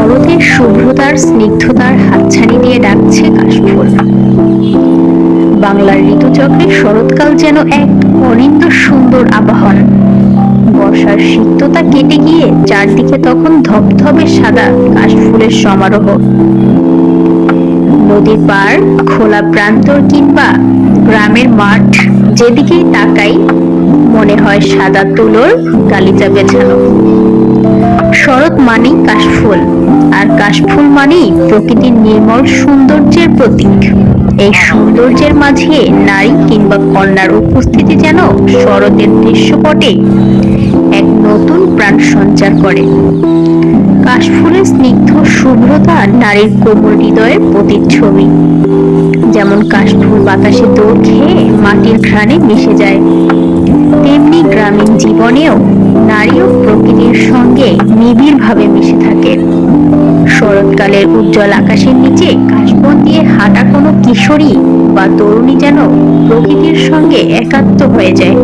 শরতের শুভ্রতার স্নিগ্ধতার হাতছানি দিয়ে ডাকছে কাশফুল। বাংলার ঋতুচক্রে শরৎকাল যেন এক অনিন্দ সুন্দর আবাহন বর্ষার সিক্ততা কেটে গিয়ে চারদিকে তখন ধবধবে সাদা কাশফুলের সমারোহ। নদীর পার খোলা প্রান্তর কিংবা গ্রামের মাঠ যেদিকেই তাকাই, মনে হয় সাদা তুলোর গালিচা বেছানো। শরৎ মানেই কাশফুল, আর কাশফুল মানেই প্রকৃতির নির্মল সৌন্দর্যের প্রতীক। এই সৌন্দর্যের মাঝে নারী কিংবা কন্যার উপস্থিতি যেন শরতের দৃশ্যপটে এক নতুন প্রাণ সঞ্চার করে। কাশফুলের স্নিগ্ধ শুভ্রতা নারীর কোমল হৃদয়ের প্রতিচ্ছবি। যেমন কাশফুল বাতাসে দৌড় খেয়ে মাটির ঘ্রাণে মিশে যায়, তেমনি গ্রামীণ জীবনেও নিবিড়ভাবে মিশে থাকে। শরৎকালের উজ্জ্বল আকাশের নিচে কাশবন দিয়ে হাঁটা কোনো কিশোরী বা তরুণী যেন প্রকৃতির সঙ্গে একাত্ম হয়ে যায়।